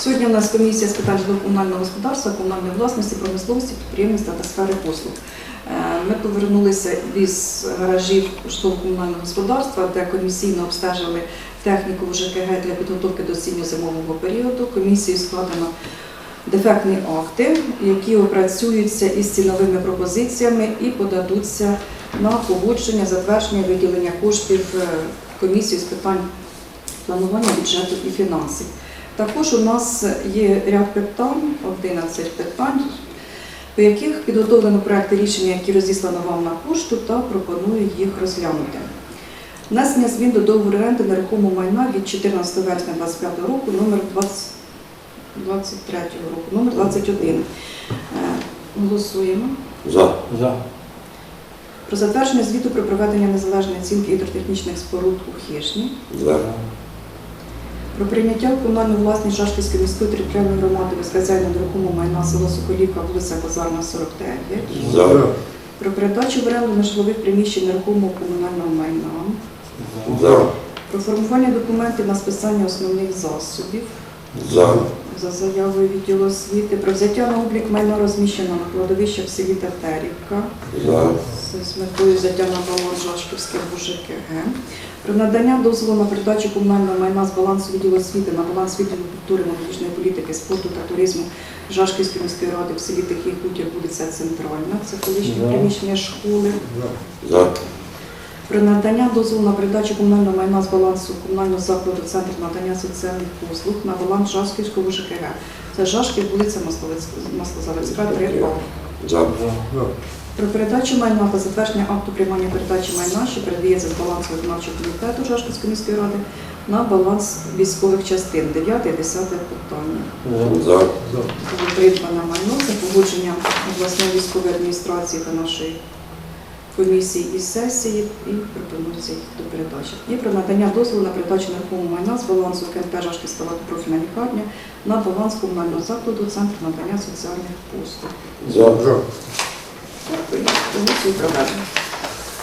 Сьогодні у нас комісія з питань житлово-комунального господарства, комунальної власності, промисловості, підприємництва та сфери послуг. Е, Ми повернулися із гаражів житлово-комунального господарства, де комісійно обстежили техніку в ЖКГ для підготовки до осінньо-зимового періоду. Комісією складено дефектні акти, які опрацюються із ціновими пропозиціями і подадуться на погодження, затвердження, виділення коштів е, комісії з питань планування бюджету і фінансів. Також у нас є ряд питань, 11 питань, по яких підготовлено проекти рішення, які розіслано вам на пошту, та пропоную їх розглянути. Внесення змін до договору оренди нерухомого майна від 14 вересня 2025 року, номер 20 23 року, номер 21. Е, Голосуємо. За. За. Про затвердження звіту про проведення незалежної оцінки гідротехнічних споруд у Хішні. За. Про прийняття в комунальну власність Жашківської міської територіальної громади безхазяйного нерухомого майна село Соколівка, вулиця Базарна, 49. За. Про передачу в оренду нежитлових приміщень нерухомого комунального майна. За. Про формування документів на списання основних засобів За. За заявою відділу освіти. Про взяття на облік майна розміщено на кладовищах в селі Тетерівка. За. З метою взяття на баланс Жашківське БУЖКГ. Про надання дозволу на передачу комунального майна з балансу відділу освіти на баланс відділу культури, молодіжної політики, спорту та туризму Жашківської міської ради в селі Тихий Хутір, вулиця Центральна. Це колишнє приміщення школи. За. Про надання дозволу на передачу комунального майна з балансу комунального закладу Центр надання соціальних послуг на баланс Жашківського ЖКГ. Це Жашків, вулиця Маслозавецька, 3А. За. Про передачу майна та затвердження акту приймання передачі майна, що передається з балансу виконавчого комітету Жашківської міської ради на баланс військових частин 9 і 10 питання. За. Придбане майно за погодженням обласної військової адміністрації та нашої комісії і сесії і пропонується їх до передачі. І про надання дозволу на передачу нерухомого майна з балансу КНП Жашківська профільна лікарня на баланс комунального закладу Центр надання соціальних послуг. За. Дякую. Комісію проведено.